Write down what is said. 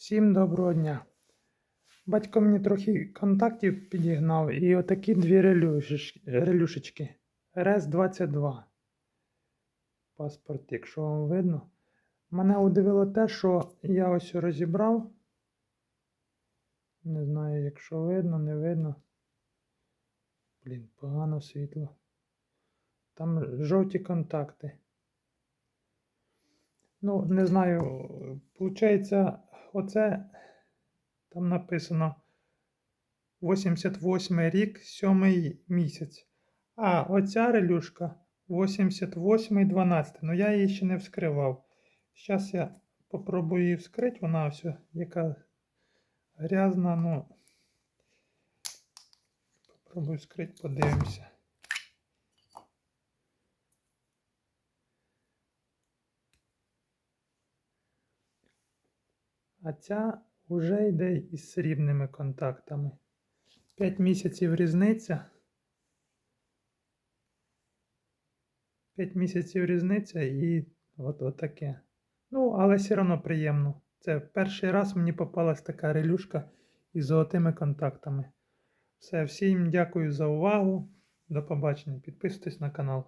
Всім доброго дня. Батько мені трохи контактів підігнав і отакі дві релюшечки, релюшечки. РС-22. Паспорт, якщо вам видно. Мене удивило те, що я ось розібрав. Не знаю, якщо видно, не видно. Блін, погано світло. Там жовті контакти. Ну, не знаю, получається, оце там написано 88 рік, 7 місяць. А оця релюшка 88 12. Ну я її ще не вскривав. Зараз я попробую її вскрити, вона все, яка грязна, ну. Попробую вскрити, подивимося. А ця вже йде із срібними контактами. 5 місяців різниця. 5 місяців різниця і от, от таке. Ну, але все одно приємно. Це перший раз мені попалась така релюшка із золотими контактами. Все, всім дякую за увагу. До побачення. Підписуйтесь на канал.